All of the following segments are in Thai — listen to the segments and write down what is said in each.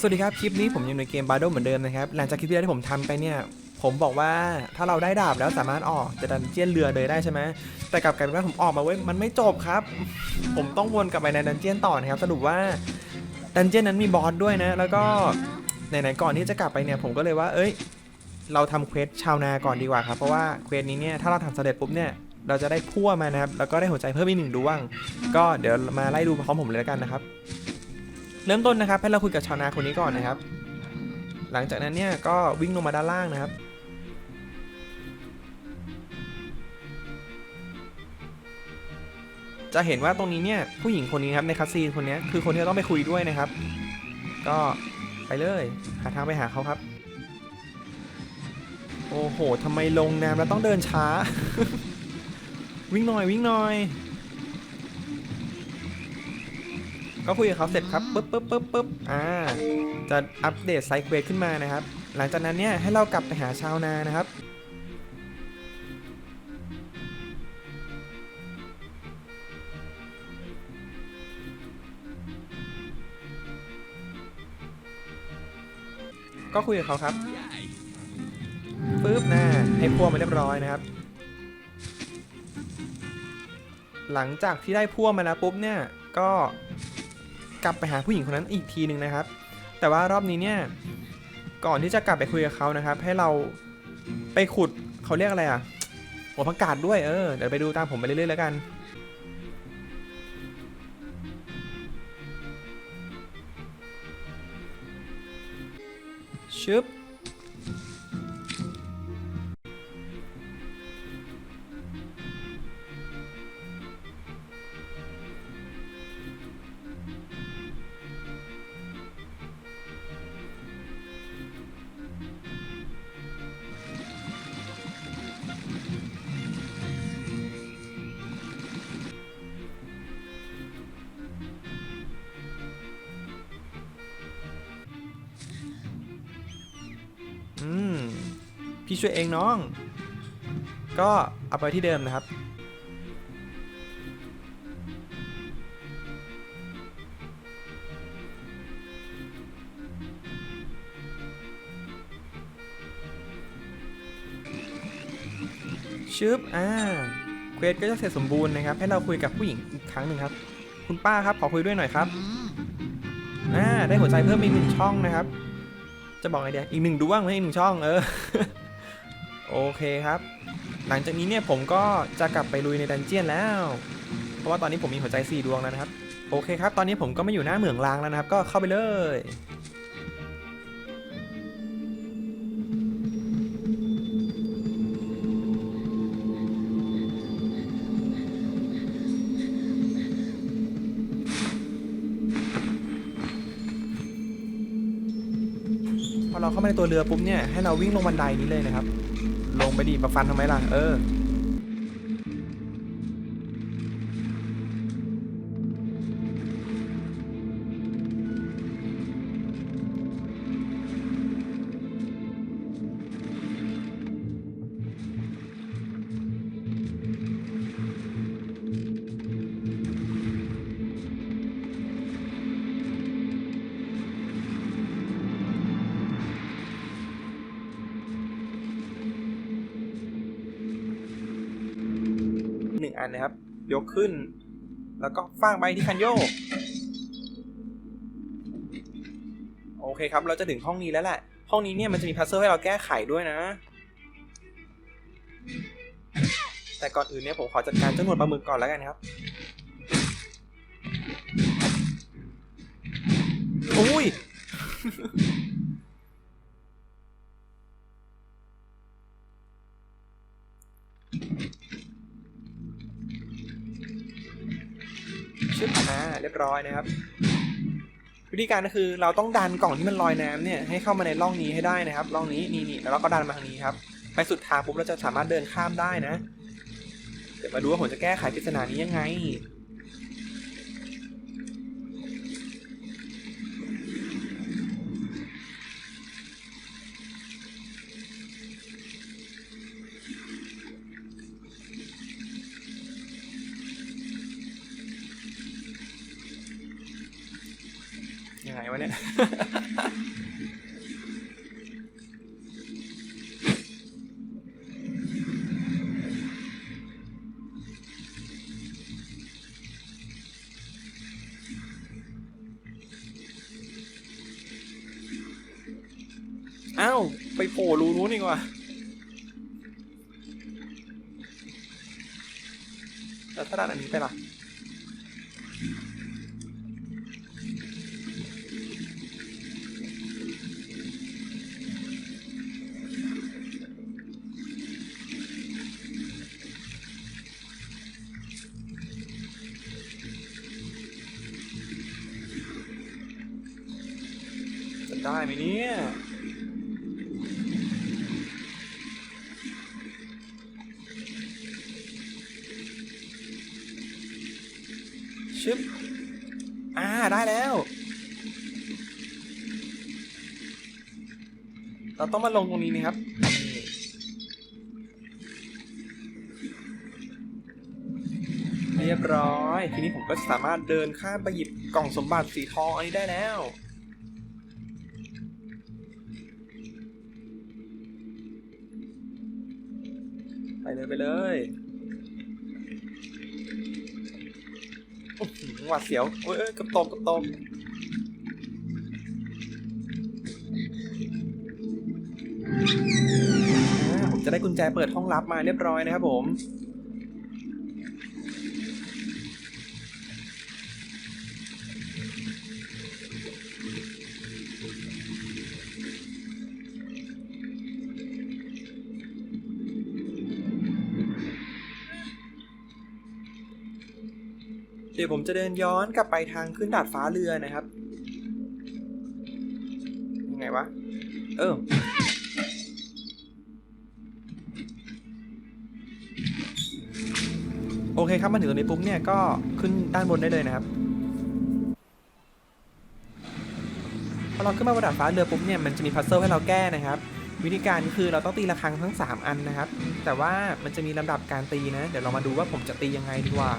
สวัสดีครับ คลิปนี้ผมยังในเกมบา d ดเหมือนเดิมนะครับ หลังจากคลิปที่แล้วที่ผมทำไปเนี่ย ผมบอกว่าถ้าเราได้ดาบแล้วสามารถออกจะดันเจียนเรือเลยได้ใช่ไหมแต่กลับกลายเป็นว่าผมออกมาเว้ยมันไม่จบครับ ผมต้องวนกลับไปในดันเจียนต่อนะครับสรุปว่าดันเจียนนั้นมีบอสด้วยนะ แล้วก็ไหนๆก่อนที่จะกลับไปเนี่ยผมก็เลยว่า เอ้ย เราทำเควสชาวนาก่อนดีกว่าครับเพราะว่าเควสนี้เนี่ยถ้าเราทำสำเร็จปุ๊บเนี่ยเราจะได้พั่วมานะครับแล้วก็ได้หัวใจเพิ่มอีกหนึ่งดวง ก็เดี๋ยวมาไล่ดูพร้อมผมเลยแล้วกันนะครับ เริ่มต้นนะครับให้เราคุยกับชาวนาคนนี้ก่อนนะครับ หลังจากนั้นเนี่ยก็วิ่งลงมาด้านล่างนะครับ จะเห็นว่าตรงนี้เนี่ยผู้หญิงคนนี้ครับในคัสซีนคนนี้คือคนที่เราต้องไปคุยด้วยนะครับ ก็ไปเลยหาทางไปหาเขาครับ โอ้โหทำไมลงน้ำแล้วต้องเดินช้า วิ่งหน่อยวิ่งหน่อย ก็คุยกับเขาเสร็จครับปึ๊บปึ๊บปึ๊บปึ๊บอ่าจะอัปเดตไซเควสขึ้นมานะครับ หลังจากนั้นเนี่ยให้เรากลับไปหาชาวนานะครับก็คุยกับเขาครับปึ๊บนะให้พ่วกมาเรียบร้อยนะครับ หลังจากที่ได้พ่วกมาแล้วปุ๊บเนี่ย ก็ กลับไปหาผู้หญิงคนนั้นอีกทีหนึ่งนะครับ แต่ว่ารอบนี้เนี่ยก่อนที่จะกลับไปคุยกับเขานะครับ ให้เราไปขุดเขาเรียกอะไรอะหัวผักกาดด้วยเออเดี๋ยวไปดูตามผมไปเรื่อยๆแล้วกันชึบ พี่ช่วยเองน้อง ก็เอาไปที่เดิมนะครับ ชึบอ่าเควสก็จะเสร็จสมบูรณ์นะครับ ให้เราคุยกับผู้หญิงอีกครั้งหนึ่งครับ คุณป้าครับขอคุยด้วยหน่อยครับอ่าได้หัวใจเพิ่มอีกหนึ่งช่องนะครับ จะบอกไงเดียอีกหนึ่งดวงไม่อีกหนึ่งช่องเออ เคครับ หลังจากนี้เนี่ยผมก็จะกลับไปลุยในดันเจียนแล้ว เพราะว่าตอนนี้ผมมีหัวใจ 4 ดวงแล้วนะครับ โอเคครับ ตอนนี้ผมก็ไมาอยู่หน้าเหมืองลางแล้วนะครับ ก็เข้าไปเลยพอเราเข้ามาในตัวเรือปุ๊บเนี่ยให้เราวิ่งลงบันไดนี้เลยนะครับ ลงไปดีมาฟันทำไมล่ะ เออ หนึ่งอันนะครับ ยกขึ้น แล้วก็ฟางไปที่คันโยก โอเคครับ เราจะถึงห้องนี้แล้วแหละ ห้องนี้เนี่ยมันจะมีพัซเซิลให้เราแก้ไขด้วยนะ แต่ก่อนอื่นเนี่ยผมขอจัดการเจ้าหนวดปลาหมึกก่อนแล้วกันครับอุ้ย เรียบร้อยนะครับ วิธีการก็คือเราต้องดันกล่องที่มันลอยน้ำเนี่ยให้เข้ามาในร่องนี้ให้ได้นะครับร่องนี้นี่นี่แล้วเราก็ดันมาทางนี้ครับ ไปสุดทางปุ๊บเราจะสามารถเดินข้ามได้นะ เดี๋ยวมาดูว่าผมจะแก้ไขปริศนานี้ยังไง ยังไงวะเนี่ย อ้าว ไปโผล่รูนู้นดีกว่าแล้วถ้าด้านอันนี้ไปล่ะ ได้ไหมเนี่ยชึบอ่า ได้แล้ว เราต้องมาลงตรงนี้นะครับเรียบร้อย ทีนี้ผมก็สามารถเดินข้ามไปหยิบกล่องสมบัติสีทองอันนี้ได้แล้ว ไปเลยไปเลยอื้อหือหวาดเสียวเอ้ยกระตกกระตกอ่าผมจะได้กุญแจเปิดห้องลับมาเรียบร้อยนะครับผม ดี๋ยวผมจะเดินย้อนกลับไปทางขึ้นดาดฟ้าเรือนะครับ ยังไงวะ เออ โอเคครับมาถึงตรงนี้ปุ๊บเนี่ยก็ขึ้นด้านบนได้เลยนะครับพอเราขึ้นมาบนดาดฟ้าเรือปุ๊บเนี่ยมันจะมีพัซเซิลให้เราแก้นะครับวิธีการคือเราต้องตีระฆังทั้ง 3 อันนะครับ แต่ว่ามันจะมีลำดับการตีนะ เดี๋ยวเรามาดูว่าผมจะตียังไงดีกว่า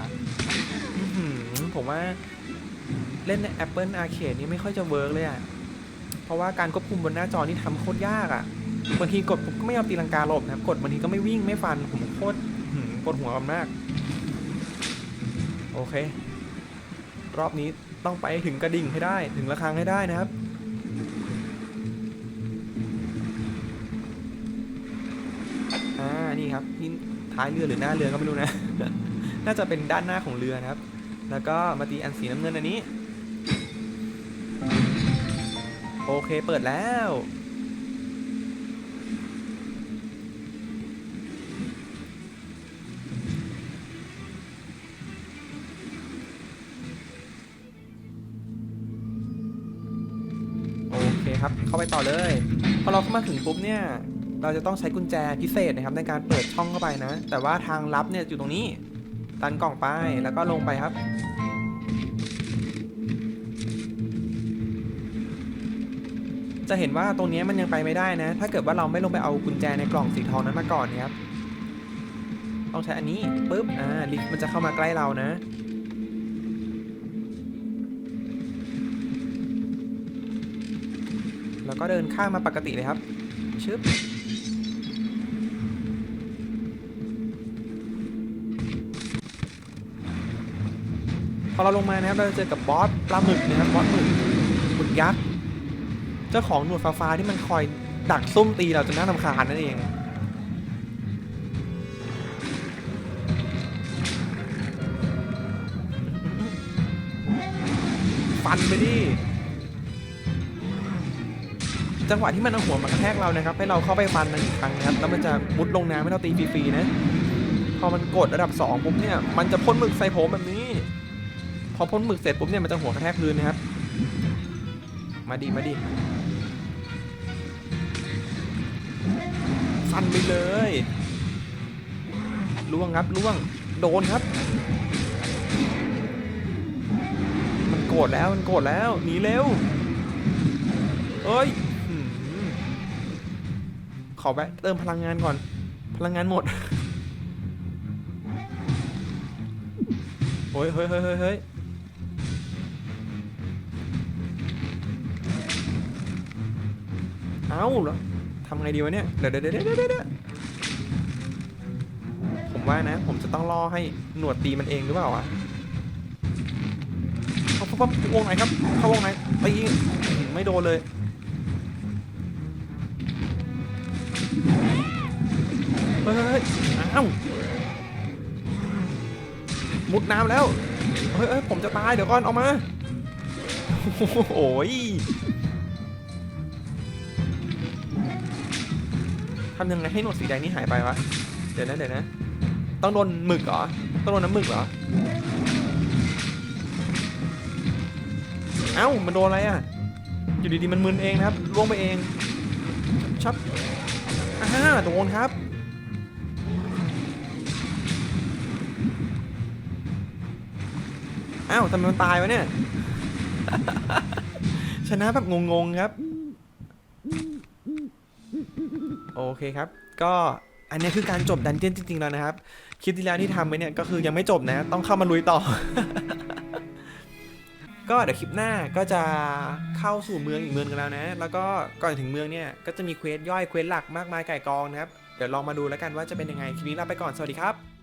ผมว่าเล่นใน Apple Arcade นี่ไม่ค่อยจะเวิร์กเลยอะ่ะ เพราะว่าการควบคุมบนหน้าจอนี่ทำโคตรยากอะ่ะ บางทีกดปุ๊บก็ไม่ยอมตีลังกาหลบนะครับ กดบางทีก็ไม่วิ่งไม่ฟัน ผมโคตรปวดหัวมาก โอเค รอบนี้ต้องไปถึงกระดิ่งให้ได้ ถึงระฆังให้ได้นะครับอ่านี่ครับนี่ท้ายเรือหรือหน้าเรือก็ไม่รู้นะ น่าจะเป็นด้านหน้าของเรือนะครับ แล้วก็มาตีอันสีน้ำเงินอันนี้ โอเคเปิดแล้ว โอเคครับเข้าไปต่อเลย พอเราเข้ามาถึงปุ๊บเนี่ย เราจะต้องใช้กุญแจพิเศษนะครับในการเปิดช่องเข้าไปนะ แต่ว่าทางลับเนี่ยอยู่ตรงนี้ ดันกล่องไปแล้วก็ลงไปครับ จะเห็นว่าตรงนี้มันยังไปไม่ได้นะ ถ้าเกิดว่าเราไม่ลงไปเอากุญแจในกล่องสีทองนั้นมาก่อนเนี่ยครับต้องใช้อันนี้ปุ๊บอ่าลิฟต์มันจะเข้ามาใกล้เรานะ แล้วก็เดินข้ามมาปกติเลยครับชึบ อเราลงมานะครับเราจะเจอกับบอสปลาหมึกนะครับบอสหมึกหมึกยักษ์เจ้าของหนวดฟ้าๆที่มันคอยดักซุ่มตีเราจนน่ารำคาญนั่นเองฟันไปดิจังหวะที่มันเอาหัวมากระแทกเรานะครับ ให้เราเข้าไปฟันมันอีกครั้งนะครับ แล้วมันจะมุดลงน้ำให้เราตีฟรีๆนะ พอมันกดระดับ 2 ปุ๊บเนี่ย มันจะพ่นหมึกใส่ผมแบบนี้ อพ่นหมึกเสร็จปุ๊บเนี่ยมันจะหัวกระแทกพื้นนะครับ มาดิมาดิฟันไปเลยล่วงครับล่วงโดนครับ มันโกรธแล้วมันโกรธแล้วหนีเร็วเอ้ยขอแวะเติมพลังงานก่อน พลังงานหมดโอ้ยเฮ้ยเฮ้ยเฮ้ยเฮ้ย เอ้าแล้วทำไงดีวะเนี่ยเดี๋ยวเดี๋ยวเดี๋ยวเดี๋ยวเดี๋ยวผมว่านะ ผมจะต้องล่อให้หนวดตีมันเองหรือเปล่าวะเข้าเข้าเข้าวงไหนครับ เข้าวงไหนตีอื้อหือไม่โดนเลยเฮ้ยเฮ้ยเอ้าวมุดน้ำแล้วเฮ้ยเฮ้ยผมจะตายเดี๋ยวก่อน เอามา โอ้ย ทำยังไงให้หนวดสีแดงนี่หายไปวะ เดี๋ยวนะเดี๋ยวนะ ต้องโดนหมึกเหรอ ต้องโดนน้ำหมึกเหรอ เอ้า มันโดนอะไรอะ อยู่ดีๆ มันมึนเองนะครับ ล่วงไปเองชับอ่าโดนครับ อ้าวทำไมมันตายวะเนี่ย ชนะแบบงงๆครับ โอเคครับ ก็อันนี้คือการจบดันเจี้ยนจริงๆแล้วนะครับ คลิปที่แล้วที่ทำไปเนี่ยก็คือยังไม่จบนะ ต้องเข้ามาลุยต่อ ก็เดี๋ยวคลิปหน้าก็จะเข้าสู่เมืองอีกเมืองกันแล้วนะ แล้วก็ก่อนถึงเมืองเนี่ยก็จะมีเควสย่อยเควสหลักมากมายไก่กองนะครับ เดี๋ยวลองมาดูแล้วกันว่าจะเป็นยังไง คลิปนี้ลาไปก่อน สวัสดีครับ